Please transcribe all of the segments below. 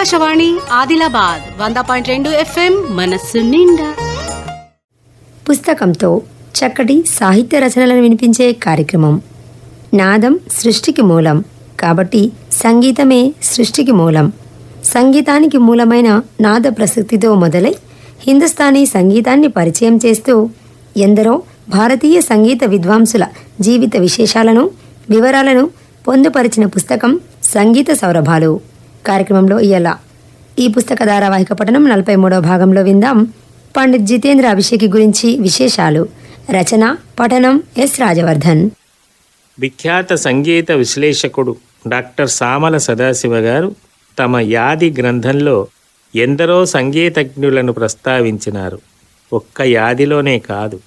ఆకాశవాణి ఆదిలాబాద్ వంద పాయింట్ రెండు ఎఫ్ఎం మనస్సు నిండా. పుస్తకంతో చక్కటి సాహిత్య రచనలను వినిపించే కార్యక్రమం. నాదం సృష్టికి మూలం కాబట్టి సంగీతమే సృష్టికి మూలం. సంగీతానికి మూలమైన నాద ప్రసక్తితో మొదలై హిందుస్థానీ సంగీతాన్ని పరిచయం చేస్తూ ఎందరో భారతీయ సంగీత విద్వాంసుల జీవిత విశేషాలను వివరాలను పొందుపరిచిన పుస్తకం సంగీత సౌరభాలు. కార్యక్రమంలో ఇయ్యాల. ఈ పుస్తక ధారావాహిక పఠనం నలభై మూడవ భాగంలో విందాం. పండిత్ జితేంద్ర అభిషేకి గురించి విశేషాలు. రచన పఠనం ఎస్ రాజవర్ధన్. విఖ్యాత సంగీత విశ్లేషకుడు డాక్టర్ సామల సదాశివ గారు తమ యాది గ్రంథంలో ఎందరో సంగీతజ్ఞులను ప్రస్తావించినారు. ఒక్క యాదిలోనే కాదు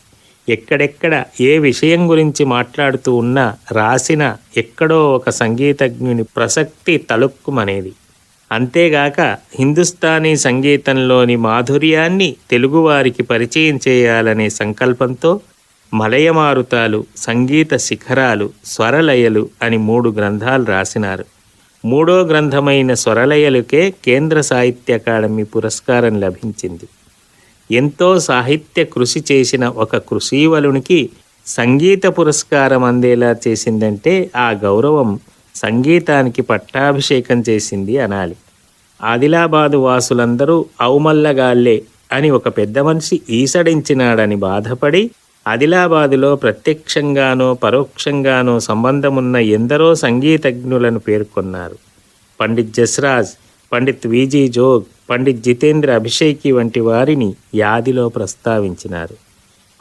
ఎక్కడెక్కడ ఏ విషయం గురించి మాట్లాడుతూ ఉన్నా రాసిన ఎక్కడో ఒక సంగీతజ్ఞుని ప్రసక్తి తలుక్కుమనేది. అంతేగాక హిందుస్థానీ సంగీతంలోని మాధుర్యాన్ని తెలుగువారికి పరిచయం చేయాలనే సంకల్పంతో మలయమారుతాలు సంగీత శిఖరాలు స్వరలయలు అని మూడు గ్రంథాలు రాసినారు. మూడో గ్రంథమైన స్వరలయలుకే కేంద్ర సాహిత్య అకాడమీ పురస్కారం లభించింది. ఎంతో సాహిత్య కృషి చేసిన ఒక కృషీవలునికి సంగీత పురస్కారం అందేలా చేసిందంటే ఆ గౌరవం సంగీతానికి పట్టాభిషేకం చేసింది అనాలి. ఆదిలాబాదు వాసులందరూ ఔమల్లగాళ్ళే అని ఒక పెద్ద మనిషి ఈసడించినాడని బాధపడి ఆదిలాబాదులో ప్రత్యక్షంగానో పరోక్షంగానో సంబంధమున్న ఎందరో సంగీతజ్ఞులను పేర్కొన్నారు. పండిత్ జస్రాజ్ పండిత్ విజీ జోగ్ పండిత్ జితేంద్ర అభిషేకి వంటి వారిని యాదిలో ప్రస్తావించినారు.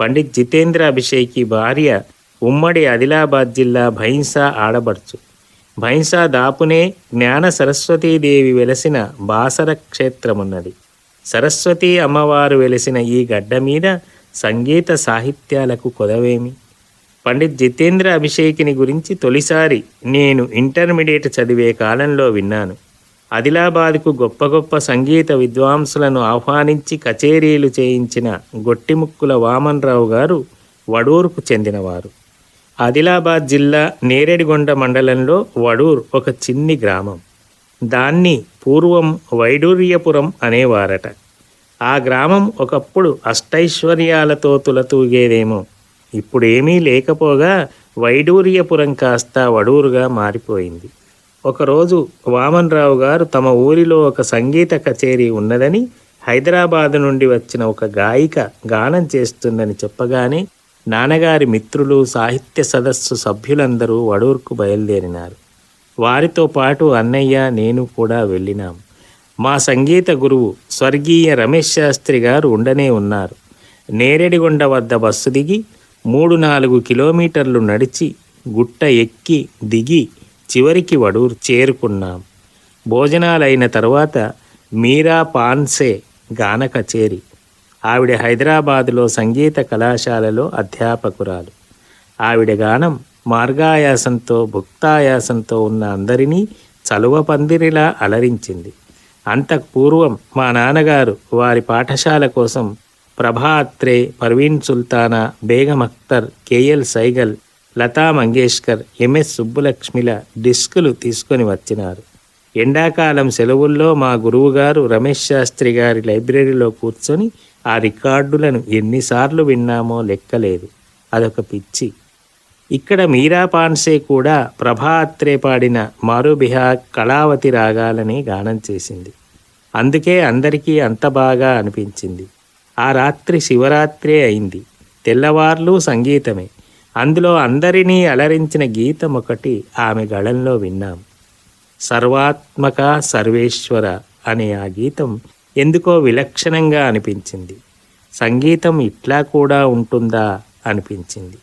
పండిత్ జితేంద్ర అభిషేకి భార్య ఉమ్మడి ఆదిలాబాద్ జిల్లా భైంసా ఆడబడుచు భైంసా దాపునే జ్ఞాన సరస్వతీదేవి వెలసిన బాసర క్షేత్రమున్నది. సరస్వతీ అమ్మవారు వెలసిన ఈ గడ్డ మీద సంగీత సాహిత్యాలకు కొదవేమి? పండిత్ జితేంద్ర అభిషేకిని గురించి తొలిసారి నేను ఇంటర్మీడియట్ చదివే కాలంలో విన్నాను. ఆదిలాబాద్కు గొప్ప గొప్ప సంగీత విద్వాంసులను ఆహ్వానించి కచేరీలు చేయించిన గొట్టిముక్కుల వామన్రావు గారు వడూరుకు చెందినవారు. ఆదిలాబాద్ జిల్లా నేరేడిగొండ మండలంలో వడూర్ ఒక చిన్ని గ్రామం. దాన్ని పూర్వం వైడూర్యపురం అనేవారట. ఆ గ్రామం ఒకప్పుడు అష్టైశ్వర్యాలతో తులతూగేదేమో. ఇప్పుడేమీ లేకపోగా వైడూర్యపురం కాస్త వడూరుగా మారిపోయింది. ఒకరోజు వామన్రావు గారు తమ ఊరిలో ఒక సంగీత కచేరీ ఉన్నదని హైదరాబాద్ నుండి వచ్చిన ఒక గాయిక గానం చేస్తుందని చెప్పగానే నాన్నగారి మిత్రులు సాహిత్య సదస్సు సభ్యులందరూ వడూర్కు బయలుదేరినారు. వారితో పాటు అన్నయ్య నేను కూడా వెళ్ళినాం. మా సంగీత గురువు స్వర్గీయ రమేష్ శాస్త్రి గారు ఉండనే ఉన్నారు. నేరేడిగొండ వద్ద బస్సు దిగి మూడు నాలుగు కిలోమీటర్లు నడిచి గుట్ట ఎక్కి దిగి చివరికి వడూరు చేరుకున్నాం. భోజనాలైన తర్వాత మీరా పాన్సే గాన కచేరి ఆవిడ హైదరాబాదులో సంగీత కళాశాలలో అధ్యాపకురాలు. ఆవిడ గానం మార్గాయాసంతో భుక్తాయాసంతో ఉన్న అందరినీ చలువ పందిరిలా అలరించింది. అంతకు పూర్వం మా నాన్నగారు వారి పాఠశాల కోసం ప్రభాత్రే పర్వీన్ సుల్తానా బేగం అఖ్తర్ కేఎల్ సైగల్ లతా మంగేష్కర్ ఎంఎస్ సుబ్బులక్ష్మిల డిస్కులు తీసుకొని వచ్చినారు. ఎండాకాలం సెలవుల్లో మా గురువుగారు రమేష్ శాస్త్రి గారి లైబ్రరీలో కూర్చొని ఆ రికార్డులను ఎన్నిసార్లు విన్నామో లెక్కలేదు. అదొక పిచ్చి. ఇక్కడ మీరా పాన్సే కూడా ప్రభా అత్రే పాడిన మారుబిహా కళావతి రాగాలని గానం చేసింది. అందుకే అందరికీ అంత బాగా అనిపించింది. ఆ రాత్రి శివరాత్రే అయింది. తెల్లవార్లు సంగీతమే. అందులో అందరినీ అలరించిన గీతం ఒకటి ఆమె గళంలో విన్నాం. సర్వాత్మక సర్వేశ్వర అనే ఆ గీతం ఎందుకో విలక్షణంగా అనిపించింది. సంగీతం ఇట్లా కూడా ఉంటుందా అనిపించింది.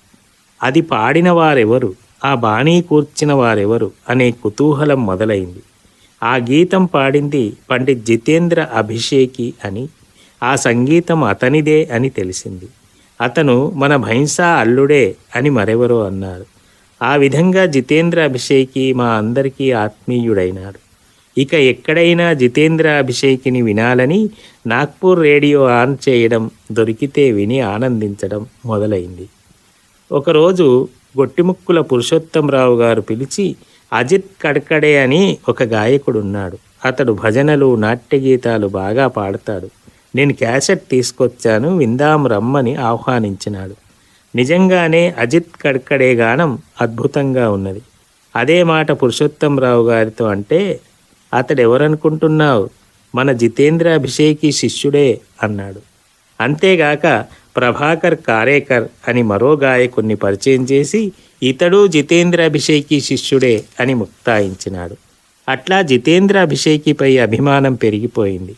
అది పాడిన వారెవరు? ఆ బాణీ కూర్చిన వారెవరు? అనే కుతూహలం మొదలైంది. ఆ గీతం పాడింది పండిత్ జితేంద్ర అభిషేకి అని ఆ సంగీతం అతనిదే అని తెలిసింది. అతను మన భైంసా అల్లుడే అని మరెవరో అన్నారు. ఆ విధంగా జితేంద్ర అభిషేకి మా అందరికీ ఆత్మీయుడైనాడు. ఇక ఎక్కడైనా జితేంద్ర అభిషేకిని వినాలని నాగ్పూర్ రేడియో ఆన్ చేయడం దొరికితే విని ఆనందించడం మొదలైంది. ఒకరోజు గొట్టిముక్కుల పురుషోత్తంరావు గారు పిలిచి అజిత్ కడ్కడే అని ఒక గాయకుడున్నాడు. అతడు భజనలు నాట్యగీతాలు బాగా పాడతాడు. నేను క్యాసెట్ తీసుకొచ్చాను విందాం రమ్మని ఆహ్వానించినాడు. నిజంగానే అజిత్ కడ్కడే గానం అద్భుతంగా ఉన్నది. అదే మాట పురుషోత్తంరావు గారితో అంటే అతడెవరనుకుంటున్నావు? మన జితేంద్ర అభిషేకి శిష్యుడే అన్నాడు. అంతేగాక ప్రభాకర్ కారేకర్ అని మరో గాయకుణ్ణి పరిచయం చేసి ఇతడు జితేంద్ర అభిషేకి శిష్యుడే అని ముక్తాయించినాడు. అట్లా జితేంద్ర అభిషేకిపై అభిమానం పెరిగిపోయింది.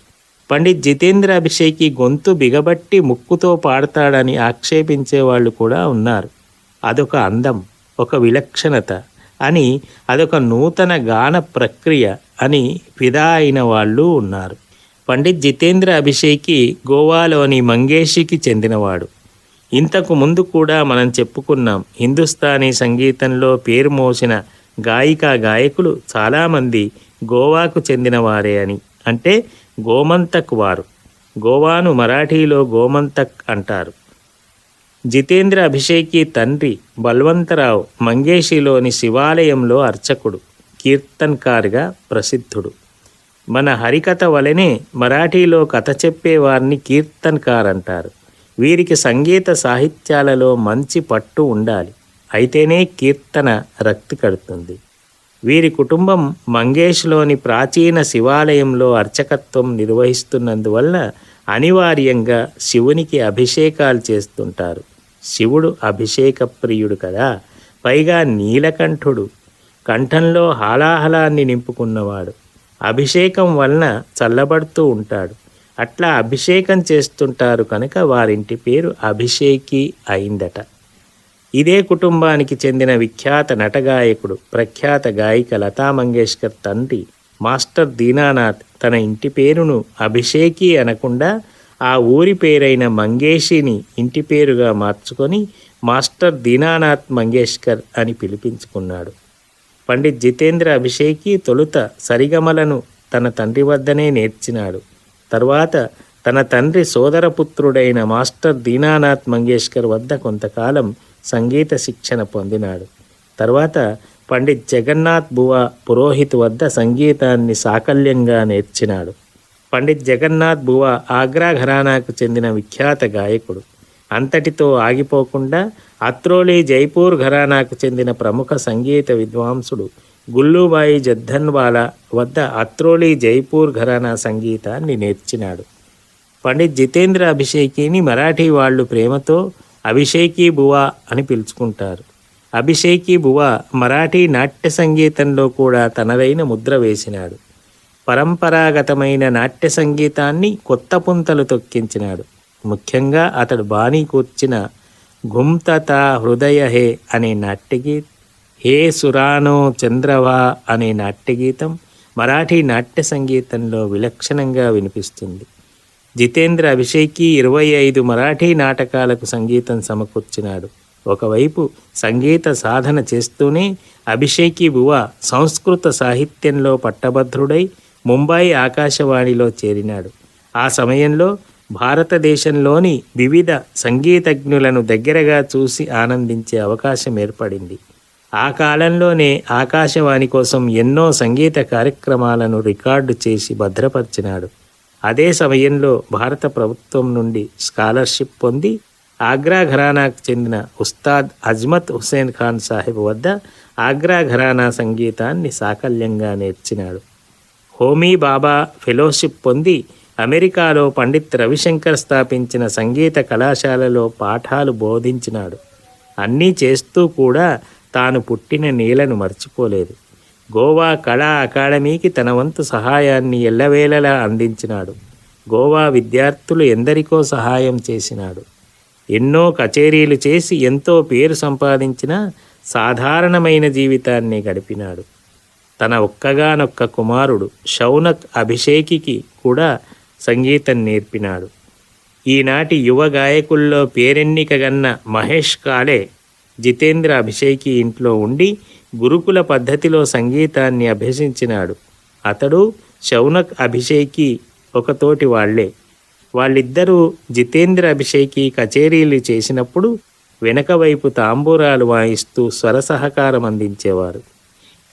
పండిత్ జితేంద్ర అభిషేకి గొంతు బిగబట్టి ముక్కుతో పాడతాడని ఆక్షేపించే వాళ్ళు కూడా ఉన్నారు. అదొక అందం ఒక విలక్షణత. అని అదొక నూతన గాన ప్రక్రియ అని ఫిదా అయిన వాళ్ళు ఉన్నారు. పండిత్ జితేంద్ర అభిషేకి గోవాలోని మంగేషికి చెందినవాడు. ఇంతకు ముందు కూడా మనం చెప్పుకున్నాం హిందుస్థానీ సంగీతంలో పేరు మోసిన గాయికా గాయకులు చాలామంది గోవాకు చెందినవారే అని. అంటే గోమంతక్ వారు. గోవాను మరాఠీలో గోమంతక్ అంటారు. జితేంద్ర అభిషేకి తండ్రి బల్వంతరావు మంగేషిలోని శివాలయంలో అర్చకుడు కీర్తన్కార్గా ప్రసిద్ధుడు. మన హరికథ వలనే మరాఠీలో కథ చెప్పేవారిని కీర్తన్కార్ అంటారు వీరికి సంగీత సాహిత్యాలలో మంచి పట్టు ఉండాలి. అయితేనే కీర్తన రక్తి కడుతుంది. వీరి కుటుంబం మంగేష్లోని ప్రాచీన శివాలయంలో అర్చకత్వం నిర్వహిస్తున్నందువల్ల అనివార్యంగా శివునికి అభిషేకాలు చేస్తుంటారు. శివుడు అభిషేక ప్రియుడు కదా. పైగా నీలకంఠుడు కంఠంలో హాలాహలాన్ని నింపుకున్నవాడు. అభిషేకం వలన చల్లబడుతూ ఉంటాడు. అట్లా అభిషేకం చేస్తుంటారు కనుక వారింటి పేరు అభిషేకి అయిందట. ఇదే కుటుంబానికి చెందిన విఖ్యాత నటగాయకుడు ప్రఖ్యాత గాయిక లతా మంగేష్కర్ తండ్రి మాస్టర్ దీనానాథ్ తన ఇంటి పేరును అభిషేకి అనకుండా ఆ ఊరి పేరైన మంగేషిని ఇంటి పేరుగా మార్చుకొని మాస్టర్ దీనానాథ్ మంగేష్కర్ అని పిలిపించుకున్నాడు. పండిత్ జితేంద్ర అభిషేకి తొలుత సరిగమలను తన తండ్రి వద్దనే నేర్చినాడు. తర్వాత తన తండ్రి సోదరపుత్రుడైన మాస్టర్ దీనానాథ్ మంగేష్కర్ వద్ద కొంతకాలం సంగీత శిక్షణ పొందినాడు. తర్వాత పండిత్ జగన్నాథ్ బువా పురోహిత్ వద్ద సంగీతాన్ని సాకల్యంగా నేర్చినాడు. పండిత్ జగన్నాథ్ బువా ఆగ్రా ఘరానాకు చెందిన విఖ్యాత గాయకుడు. అంతటితో ఆగిపోకుండా అత్రోలి జైపూర్ ఘరానాకు చెందిన ప్రముఖ సంగీత విద్వాంసుడు గుల్లుబాయి జద్దన్వాలా వద్ద అత్రోలి జైపూర్ ఘరానా సంగీతాన్ని నేర్చినాడు. పండిత్ జితేంద్ర అభిషేకిని మరాఠీ వాళ్ళు ప్రేమతో అభిషేకీ బువా అని పిలుచుకుంటారు. అభిషేకీ బువా మరాఠీ నాట్య సంగీతంలో కూడా తనదైన ముద్ర వేసినాడు. పరంపరాగతమైన నాట్య సంగీతాన్ని కొత్త పుంతలు తొక్కించినాడు. ముఖ్యంగా అతడు బాణీ కూర్చిన గుంతత హృదయ హే అనే నాట్యగీత్ హే సురానో చంద్రవా అనే నాట్యగీతం మరాఠీ నాట్య సంగీతంలో విలక్షణంగా వినిపిస్తుంది. జితేంద్ర అభిషేకి ఇరవై ఐదు మరాఠీ నాటకాలకు సంగీతం సమకూర్చినాడు. ఒకవైపు సంగీత సాధన చేస్తూనే అభిషేకి బువ సంస్కృత సాహిత్యంలో పట్టభద్రుడై ముంబై ఆకాశవాణిలో చేరినాడు. ఆ సమయంలో భారతదేశంలోని వివిధ సంగీతజ్ఞులను దగ్గరగా చూసి ఆనందించే అవకాశం ఏర్పడింది. ఆ కాలంలోనే ఆకాశవాణి కోసం ఎన్నో సంగీత కార్యక్రమాలను రికార్డు చేసి భద్రపరిచినాడు. అదే సమయంలో భారత ప్రభుత్వం నుండి స్కాలర్షిప్ పొంది ఆగ్రా ఘరానాకు చెందిన ఉస్తాద్ అజ్మత్ హుసేన్ ఖాన్ సాహెబ్ వద్ద ఆగ్రా ఘరానా సంగీతాన్ని సాకల్యంగా నేర్చినాడు. హోమీ బాబా ఫెలోషిప్ పొంది అమెరికాలో పండిత్ రవిశంకర్ స్థాపించిన సంగీత కళాశాలలో పాఠాలు బోధించినాడు. అన్నీ చేస్తూ కూడా తాను పుట్టిన నీళ్ళను మర్చిపోలేదు. గోవా కళా అకాడమీకి తన వంతు సహాయాన్ని ఎల్లవేళలా అందించినాడు. గోవా విద్యార్థులు ఎందరికో సహాయం చేసినాడు. ఎన్నో కచేరీలు చేసి ఎంతో పేరు సంపాదించిన సాధారణమైన జీవితాన్ని గడిపినాడు. తన ఒక్కగానొక్క కుమారుడు షౌనక్ అభిషేకికి కూడా సంగీతం నేర్పినాడు. ఈనాటి యువ గాయకుల్లో పేరెన్నికగన్న మహేష్ కాళే జితేంద్ర అభిషేకి ఇంట్లో ఉండి గురుకుల పద్ధతిలో సంగీతాన్ని అభ్యసించినాడు. అతడు శౌనక్ అభిషేకి ఒకతోటి వాళ్ళే. వాళ్ళిద్దరూ జితేంద్ర అభిషేకి కచేరీలు చేసినప్పుడు వెనక వైపు తాంబూరాలు వాయిస్తూ స్వర సహకారం అందించేవారు.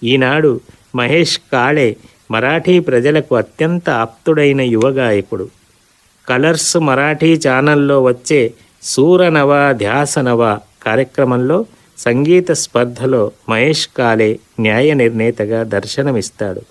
ఈనాడు మహేష్ కాళే మరాఠీ ప్రజలకు అత్యంత ఆప్తుడైన యువ గాయకుడు కలర్స్ మరాఠీ ఛానల్లో వచ్చే సూరనవ ధ్యాసనవ కార్యక్రమంలో సంగీత స్పర్ధలో మహేష్ కాలే న్యాయ నిర్ణేతగా దర్శనమిస్తాడు.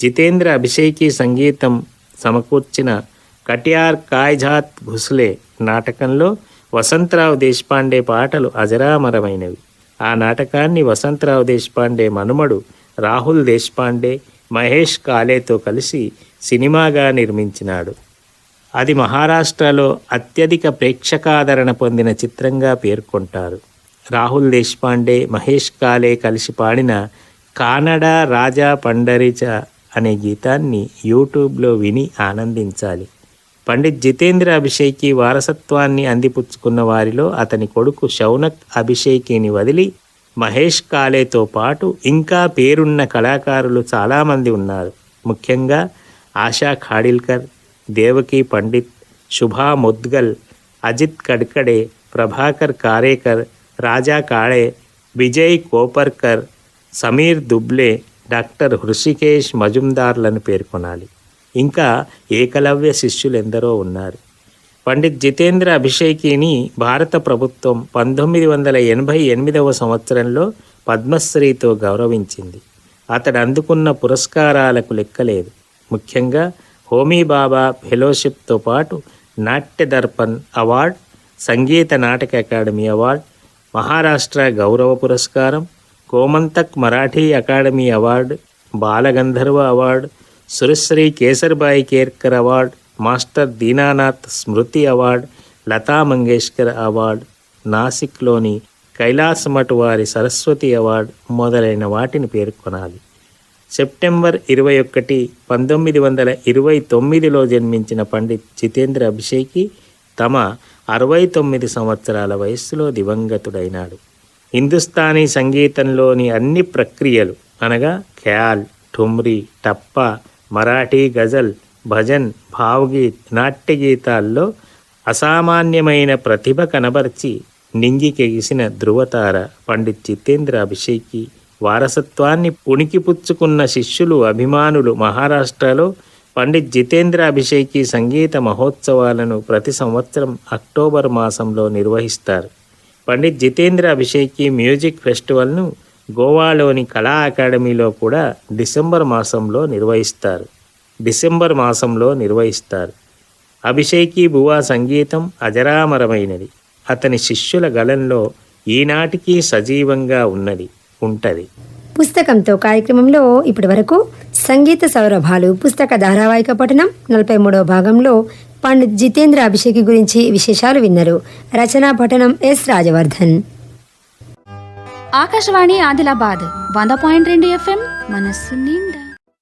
జితేంద్ర అభిషేకి సంగీతం సమకూర్చిన కటియార్ కాయ్జాత్ ఘుస్లే నాటకంలో వసంతరావు దేశపాండే పాటలు అజరామరమైనవి. ఆ నాటకాన్ని వసంతరావు దేశపాండే మనుమడు రాహుల్ దేశపాండే మహేష్ కాలేతో కలిసి సినిమాగా నిర్మించినాడు. అది మహారాష్ట్రలో అత్యధిక ప్రేక్షకాదరణ పొందిన చిత్రంగా పేర్కొంటారు. రాహుల్ దేశ్పాండే మహేష్ కాలే కలిసి పాడిన కానడా రాజా పండరిచ అనే గీతాన్ని యూట్యూబ్లో విని ఆనందించాలి. పండిత్ జితేంద్ర అభిషేకి వారసత్వాన్ని అందిపుచ్చుకున్న వారిలో అతని కొడుకు శౌనక్ అభిషేకిని వదిలి మహేష్ కాలేతో పాటు ఇంకా పేరున్న కళాకారులు చాలామంది ఉన్నారు. ముఖ్యంగా ఆశా ఖాడిల్కర్ దేవకి పండిత్ శుభా ముద్గల్ అజిత్ కడ్కడే ప్రభాకర్ కారేకర్ రాజా కాళే విజయ్ కోపర్కర్ సమీర్ దుబ్లే డాక్టర్ హృషికేష్ మజుందార్లను పేర్కొనాలి. ఇంకా ఏకలవ్య శిష్యులు ఎందరో ఉన్నారు. పండిత్ జితేంద్ర అభిషేకిని భారత ప్రభుత్వం పంతొమ్మిది వందల ఎనభై ఎనిమిదవ సంవత్సరంలో పద్మశ్రీతో గౌరవించింది. అతడు అందుకున్న పురస్కారాలకు లెక్కలేదు. ముఖ్యంగా హోమీ బాబా ఫెలోషిప్తో పాటు నాట్య Darpan award Sangeet Natak academy award Maharashtra గౌరవ పురస్కారం Gomantak Marathi academy award Balgandharva award Surashree Kesarbai Kerkar award master Dinanath Smriti award Lata Mangeshkar award నాసిక్లోని Kailas Math వారి సరస్వతి అవార్డ్ మొదలైన వాటిని పేర్కొనాలి. సెప్టెంబర్ ఇరవై ఒకటి పంతొమ్మిది వందల ఇరవై తొమ్మిదిలో జన్మించిన పండిత్ జితేంద్ర అభిషేకి తమ అరవై తొమ్మిది సంవత్సరాల వయస్సులో దివంగతుడైనాడు. హిందుస్థానీ సంగీతంలోని అన్ని ప్రక్రియలు అనగా ఖ్యాల్ ఠుమ్రీ టప్పా మరాఠీ గజల్ భజన్ భావగీత్ నాట్య గీతాల్లో అసామాన్యమైన ప్రతిభ కనబర్చి నింగికెగిసిన ధృవతార పండిత్ జితేంద్ర అభిషేకి వారసత్వాన్ని పుణికిపుచ్చుకున్న శిష్యులు అభిమానులు మహారాష్ట్రలో పండిత్ జితేంద్ర అభిషేకి సంగీత మహోత్సవాలను ప్రతి సంవత్సరం అక్టోబర్ మాసంలో నిర్వహిస్తారు. పండిత్ జితేంద్ర అభిషేకి మ్యూజిక్ ఫెస్టివల్ను గోవాలోని కళా అకాడమీలో కూడా డిసెంబర్ మాసంలో నిర్వహిస్తారు. డిసెంబర్ మాసంలో నిర్వహిస్తారు. అభిషేకి బువా సంగీతం అజరామరమైనది. అతని శిష్యుల గళంలో ఈనాటికి సజీవంగా ఉన్నది ఉంటది. పుస్తకంతో కార్యక్రమంలో ఇప్పటి వరకు సంగీత సౌరభాలు పుస్తక ధారావాహిక పఠనం నలభై మూడవ భాగంలో పండిత్ జితేంద్ర అభిషేకి గురించి విశేషాలు విన్నారు. రచనా పఠనం ఎస్ రాజవర్ధన్. ఆకాశవాణి ఆదిలాబాద్ వంద పాయింట్ రెండు ఎఫ్ఎం మనస్సు